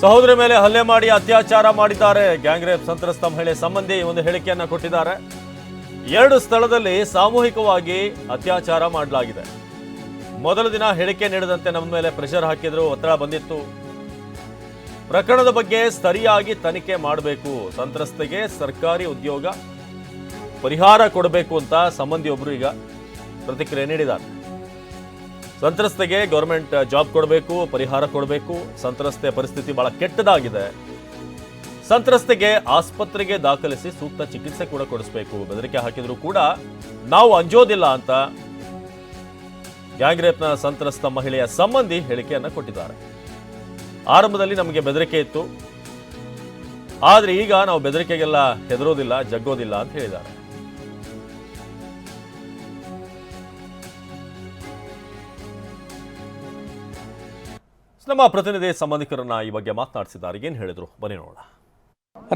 ಸಹೋದರಿ ಮೇಲೆ ಹಲ್ಲೆ ಮಾಡಿ ಅತ್ಯಾಚಾರ ಮಾಡಿದ್ದಾರೆ. ಗ್ಯಾಂಗ್ ರೇಪ್ ಸಂತ್ರಸ್ತ ಮಹಿಳೆ ಸಂಬಂಧಿ ಒಂದು ಹೇಳಿಕೆಯನ್ನ ಕೊಟ್ಟಿದ್ದಾರೆ. ಎರಡು ಸ್ಥಳದಲ್ಲಿ ಸಾಮೂಹಿಕವಾಗಿ ಅತ್ಯಾಚಾರ ಮಾಡಲಾಗಿದೆ. ಮೊದಲ ದಿನ ಹೇಳಿಕೆ ನೀಡದಂತೆ ನಮ್ಮ ಮೇಲೆ ಪ್ರೆಷರ್ ಹಾಕಿದ್ರು, ಒತ್ತಡ ಬಂದಿತ್ತು. ಪ್ರಕರಣದ ಬಗ್ಗೆ ಸರಿಯಾಗಿ ತನಿಖೆ ಮಾಡಬೇಕು. ಸಂತ್ರಸ್ತಿಗೆ ಸರ್ಕಾರಿ ಉದ್ಯೋಗ ಪರಿಹಾರ ಕೊಡಬೇಕು ಅಂತ ಸಂಬಂಧಿಯೊಬ್ಬರು ಈಗ ಪ್ರತಿಕ್ರಿಯೆ ನೀಡಿದ್ದಾರೆ. ಸಂತ್ರಸ್ತೆಗೆ ಗೌರ್ಮೆಂಟ್ ಜಾಬ್ ಕೊಡಬೇಕು, ಪರಿಹಾರ ಕೊಡಬೇಕು. ಸಂತ್ರಸ್ತೆ ಪರಿಸ್ಥಿತಿ ಬಹಳ ಕೆಟ್ಟದಾಗಿದೆ. ಸಂತ್ರಸ್ತೆಗೆ ಆಸ್ಪತ್ರೆಗೆ ದಾಖಲಿಸಿ ಸೂಕ್ತ ಚಿಕಿತ್ಸೆ ಕೂಡ ಕೊಡಿಸಬೇಕು. ಬೆದರಿಕೆ ಹಾಕಿದ್ರು ಕೂಡ ನಾವು ಅಂಜೋದಿಲ್ಲ ಅಂತ ಗ್ಯಾಂಗ್ ರೇಪ್ನ ಸಂತ್ರಸ್ತ ಮಹಿಳೆಯ ಸಂಬಂಧಿ ಹೇಳಿಕೆಯನ್ನ ಕೊಟ್ಟಿದ್ದಾರೆ. ಆರಂಭದಲ್ಲಿ ನಮಗೆ ಬೆದರಿಕೆ ಇತ್ತು. ಆದ್ರೆ ಈಗ ನಾವು ಬೆದರಿಕೆಗೆಲ್ಲ ಹೆದರೋದಿಲ್ಲ, ಜಗ್ಗೋದಿಲ್ಲ ಅಂತ ಹೇಳಿದ್ದಾರೆ. ನಮ್ಮ ಪ್ರತಿನಿಧಿ ಸಂಬಂಧಿಕರನ್ನ ಈ ಬಗ್ಗೆ ಮಾತನಾಡಿಸಿದ್ದಾರೆ. ಏನು ಹೇಳಿದ್ರು? ಬನ್ನಿ ನೋಡೋಣ.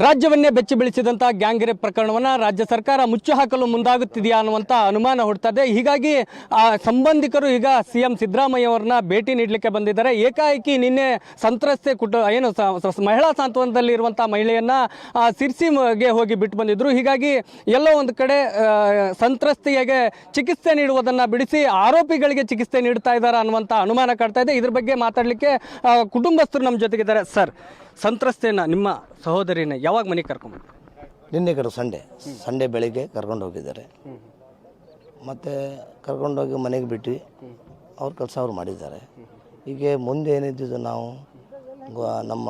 ರಾಜ್ಯವನ್ನೇ ಬೆಚ್ಚಿ ಬೆಳೆಸಿದಂಥ ಗ್ಯಾಂಗ್ ರೇಪ್ ಪ್ರಕರಣವನ್ನು ರಾಜ್ಯ ಸರ್ಕಾರ ಮುಚ್ಚು ಹಾಕಲು ಮುಂದಾಗುತ್ತಿದೆಯಾ ಅನ್ನುವಂಥ ಅನುಮಾನ ಹುಡ್ತದೆ ಹೀಗಾಗಿ ಆ ಸಂಬಂಧಿಕರು ಈಗ ಸಿ ಎಂ ಸಿದ್ದರಾಮಯ್ಯ ಅವರನ್ನ ಭೇಟಿ ನೀಡಲಿಕ್ಕೆ ಬಂದಿದ್ದಾರೆ. ಏಕಾಏಕಿ ನಿನ್ನೆ ಸಂತ್ರಸ್ತೆ ಕುಟು ಏನು ಮಹಿಳಾ ಸಾಂತ್ವನದಲ್ಲಿರುವಂಥ ಮಹಿಳೆಯನ್ನ ಮಹಿಳೆಯನ್ನು ಸಿರ್ಸಿಗೆ ಹೋಗಿ ಬಿಟ್ಟು ಬಂದಿದ್ರು. ಹೀಗಾಗಿ ಎಲ್ಲೋ ಒಂದು ಕಡೆ ಸಂತ್ರಸ್ತೆಯಾಗೆ ಚಿಕಿತ್ಸೆ ನೀಡುವುದನ್ನು ಬಿಡಿಸಿ ಆರೋಪಿಗಳಿಗೆ ಚಿಕಿತ್ಸೆ ನೀಡ್ತಾ ಇದ್ದಾರೆ ಅನ್ನುವಂಥ ಅನುಮಾನ ಕಾಡ್ತಾ ಇದೆ. ಇದ್ರ ಬಗ್ಗೆ ಮಾತಾಡಲಿಕ್ಕೆ ಕುಟುಂಬಸ್ಥರು ನಮ್ಮ ಜೊತೆಗಿದ್ದಾರೆ. ಸರ್ ಸಂತ್ರಸ್ತೆನ ನಿಮ್ಮ ಸಹೋದರಿನ ಯಾವಾಗ ಮನೆಗೆ ಕರ್ಕೊಂಡು ನಿನ್ನೆ ಕಡೆ ಸಂಡೇ. ಸಂಡೇ ಬೆಳಿಗ್ಗೆ ಕರ್ಕೊಂಡು ಹೋಗಿದ್ದಾರೆ. ಮತ್ತು ಕರ್ಕೊಂಡೋಗಿ ಮನೆಗೆ ಬಿಟ್ಟು ಅವ್ರ ಕೆಲಸ ಅವ್ರು ಮಾಡಿದ್ದಾರೆ. ಹೀಗೆ ಮುಂದೆ ಏನಿದ್ದು ನಾವು ನಮ್ಮ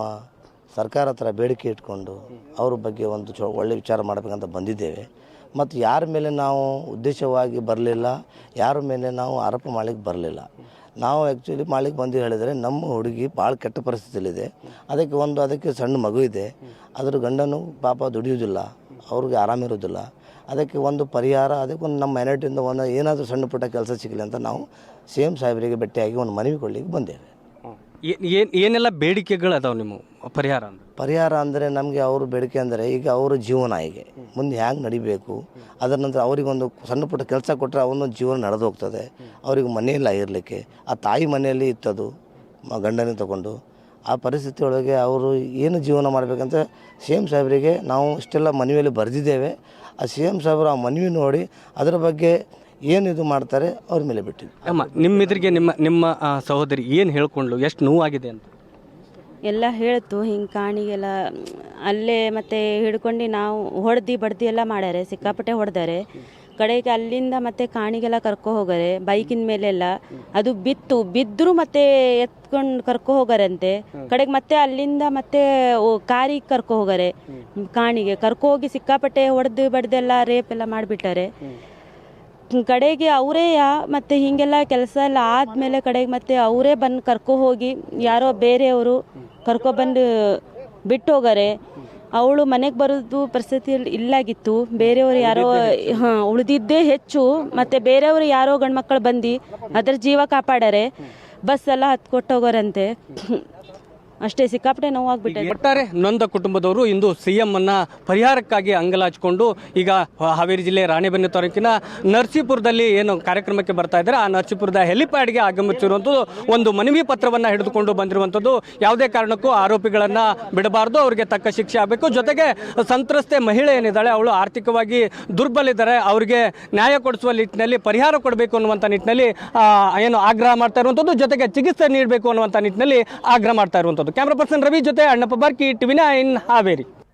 ಸರ್ಕಾರ ಹತ್ರ ಬೇಡಿಕೆ ಇಟ್ಕೊಂಡು ಅವ್ರ ಬಗ್ಗೆ ಒಂದು ಚೊ, ಒಳ್ಳೆ ವಿಚಾರ ಮಾಡಬೇಕಂತ ಬಂದಿದ್ದೇವೆ. ಮತ್ತು ಯಾರ ಮೇಲೆ ನಾವು ಉದ್ದೇಶವಾಗಿ ಬರಲಿಲ್ಲ, ಯಾರ ಮೇಲೆ ನಾವು ಆರೋಪ ಮಾಡಲಿಕ್ಕೆ ಬರಲಿಲ್ಲ. ನಾವು ಆ್ಯಕ್ಚುಲಿ ಮಾಡ್ಲಿಕ್ಕೆ ಬಂದು ಹೇಳಿದರೆ ನಮ್ಮ ಹುಡುಗಿ ಭಾಳ ಕೆಟ್ಟ ಪರಿಸ್ಥಿತಿಯಲ್ಲಿದೆ. ಅದಕ್ಕೆ ಒಂದು, ಅದಕ್ಕೆ ಸಣ್ಣ ಮಗು ಇದೆ. ಅದರ ಗಂಡನು ಪಾಪ ದುಡಿಯೋದಿಲ್ಲ ಅವ್ರಿಗೆ ಆರಾಮಿರೋದಿಲ್ಲ ಅದಕ್ಕೆ ಒಂದು ಪರಿಹಾರ, ಅದಕ್ಕೆ ಒಂದು ನಮ್ಮ ಮೈನಾರಿಟಿಯಿಂದ ಒಂದು ಏನಾದರೂ ಸಣ್ಣ ಪುಟ್ಟ ಕೆಲಸ ಸಿಗಲಿ ಅಂತ ನಾವು ಸಿ ಎಂ ಸಾಹೇಬರಿಗೆ ಭೇಟಿಯಾಗಿ ಒಂದು ಮನವಿ ಕೊಡ್ಲಿಕ್ಕೆ ಬಂದೇವೆ. ಏನು ಏನೆಲ್ಲ ಬೇಡಿಕೆಗಳು ಅದಾವೆ ನಿಮ್ಮ ಪರಿಹಾರ ಅಂದ್ರೆ? ಪರಿಹಾರ ಅಂದರೆ ನಮಗೆ ಅವರು ಬೇಡಿಕೆ ಅಂದರೆ ಈಗ ಅವರ ಜೀವನ ಹೀಗೆ. ಮುಂದೆ ಹ್ಯಾಂಗೆ ನಡಿಬೇಕು? ಅದರ ನಂತರ ಅವರಿಗೊಂದು ಸಣ್ಣ ಪುಟ್ಟ ಕೆಲಸ ಕೊಟ್ಟರೆ ಅವನು ಜೀವನ ನಡೆದು ಹೋಗ್ತದೆ. ಅವ್ರಿಗೆ ಮನೆಯಲ್ಲ ಇರಲಿಕ್ಕೆ. ಆ ತಾಯಿ ಮನೆಯಲ್ಲಿ ಇತ್ತದು ಮ- ಗಂಡನ ತಗೊಂಡು. ಆ ಪರಿಸ್ಥಿತಿ ಒಳಗೆ ಅವರು ಏನು ಜೀವನ ಮಾಡಬೇಕಂತ ಸಿ ಎಂ ಸಾಹೇಬರಿಗೆ ನಾವು ಇಷ್ಟೆಲ್ಲ ಮನವಿಯಲ್ಲಿ ಬರೆದಿದ್ದೇವೆ. ಆ ಸಿ ಎಂ ಸಾಹೇಬರು ಆ ಮನವಿ ನೋಡಿ ಅದರ ಬಗ್ಗೆ ಏನು ಇದು ಮಾಡ್ತಾರೆ ಅವ್ರ ಮೇಲೆ ಬಿಟ್ಟಿದ್ದು. ಅಮ್ಮ ನಿಮ್ಮ ಎದುರಿಗೆ ನಿಮ್ಮ ನಿಮ್ಮ ಆ, ಸಹೋದರಿ ಏನು ಹೇಳ್ಕೊಂಡ್ಲು? ಎಷ್ಟು ನೋವಾಗಿದೆ ಅಂತ? ಎಲ್ಲ ಹೇಳ್ತು, ಹಿಂಗೆ ಕಾಣಿಗೆಲ್ಲ, ಅಲ್ಲೇ ಮತ್ತೆ ಹಿಡ್ಕೊಂಡು ನಾವು ಹೊಡೆದು ಬಡ್ದಿ ಎಲ್ಲ ಮಾಡ್ಯಾರೆ, ಸಿಕ್ಕಾಪಟ್ಟೆ ಹೊಡೆದಾರೆ. ಕಡೆಗೆ ಅಲ್ಲಿಂದ ಮತ್ತೆ ಕಾಣಿಗೆಲ್ಲ ಕರ್ಕೊ ಹೋಗಾರೆ, ಬೈಕಿನ ಮೇಲೆಲ್ಲ. ಅದು ಬಿತ್ತು ಬಿದ್ದರೂ ಮತ್ತೆ ಎತ್ಕೊಂಡು ಕರ್ಕೊ ಹೋಗಾರಂತೆ. ಕಡೆಗೆ ಮತ್ತೆ ಅಲ್ಲಿಂದ ಮತ್ತೆ ಕಾರಿಗೆ ಕರ್ಕೊ ಹೋಗಾರೆ, ಕಾಣಿಗೆ. ಕರ್ಕೊ ಹೋಗಿ ಸಿಕ್ಕಾಪಟ್ಟೆ ಹೊಡೆದು ಬಡ್ದೆಲ್ಲ ರೇಪ್ ಎಲ್ಲ ಮಾಡಿಬಿಟ್ಟಾರೆ. ಕಡೆಗೆ ಅವರೇ ಮತ್ತೆ ಹೀಗೆಲ್ಲ ಕೆಲಸ ಎಲ್ಲ ಆದಮೇಲೆ ಕಡೆಗೆ ಮತ್ತೆ ಅವರೇ ಬಂದು ಕರ್ಕೊ ಹೋಗಿ, ಯಾರೋ ಬೇರೆಯವರು ಕರ್ಕೊ ಬಂದು ಬಿಟ್ಟು ಹೋಗಾರೆ, ಅವಳು ಮನೆಗೆ ಬರೋದು ಪರಿಸ್ಥಿತಿ ಇಲ್ಲಾಗಿತ್ತು. ಬೇರೆಯವರು ಯಾರೋ, ಹಾಂ, ಉಳಿದಿದ್ದೇ ಹೆಚ್ಚು, ಮತ್ತೆ ಬೇರೆಯವರು ಯಾರೋ ಗಂಡ್ಮಕ್ಳು ಬಂದು ಅದ್ರ ಜೀವ ಕಾಪಾಡಾರೆ, ಬಸ್ ಎಲ್ಲ ಹತ್ತು ಕೊಟ್ಟೋಗೋರಂತೆ ಅಷ್ಟೇ ಸಿಕ್ಕಾಪಟ್ಟೆ ನೋವಾಗ್ಬಿಟ್ಟೆ. ಒಟ್ಟಾರೆ ನೊಂದ ಕುಟುಂಬದವರು ಇಂದು ಸಿಎಂ ಅನ್ನ ಪರಿಹಾರಕ್ಕಾಗಿ ಅಂಗಲಾಚಿಕೊಂಡು ಈಗ ಹಾವೇರಿ ಜಿಲ್ಲೆ ರಾಣೆಬೆನ್ನೂರು ತಾಲೂಕಿನ ನರಸೀಪುರದಲ್ಲಿ ಏನು ಕಾರ್ಯಕ್ರಮಕ್ಕೆ ಬರ್ತಾ ಇದ್ದಾರೆ. ಆ ನರಸೀಪುರದ ಹೆಲಿಪ್ಯಾಡ್ಗೆ ಆಗಮಿಸಿರುವಂಥದ್ದು ಒಂದು ಮನವಿ ಪತ್ರವನ್ನು ಹಿಡಿದುಕೊಂಡು ಬಂದಿರುವಂಥದ್ದು ಯಾವುದೇ ಕಾರಣಕ್ಕೂ ಆರೋಪಿಗಳನ್ನ ಬಿಡಬಾರದು, ಅವರಿಗೆ ತಕ್ಕ ಶಿಕ್ಷೆ ಆಗಬೇಕು. ಜೊತೆಗೆ ಸಂತ್ರಸ್ತೆ ಮಹಿಳೆ ಏನಿದ್ದಾಳೆ, ಅವಳು ಆರ್ಥಿಕವಾಗಿ ದುರ್ಬಲಿದ್ದಾರೆ ಅವರಿಗೆ ನ್ಯಾಯ ಕೊಡಿಸುವ ನಿಟ್ಟಿನಲ್ಲಿ, ಪರಿಹಾರ ಕೊಡಬೇಕು ಅನ್ನುವಂಥ ನಿಟ್ಟಿನಲ್ಲಿ ಏನು ಆಗ್ರಹ ಮಾಡ್ತಾ ಇರುವಂಥದ್ದು ಜೊತೆಗೆ ಚಿಕಿತ್ಸೆ ನೀಡಬೇಕು ಅನ್ನುವಂಥ ನಿಟ್ಟಿನಲ್ಲಿ ಆಗ್ರಹ ಮಾಡ್ತಾ ಇರುವಂಥದ್ದು ಕ್ಯಾಮ್ರಾ ಪರ್ಸನ್ ರವಿ ಜೊತೆ ಅಣ್ಣಪ್ಪ ಬಾರ್ಕಿ ಟಿವಿ ಹಾವೇರಿ.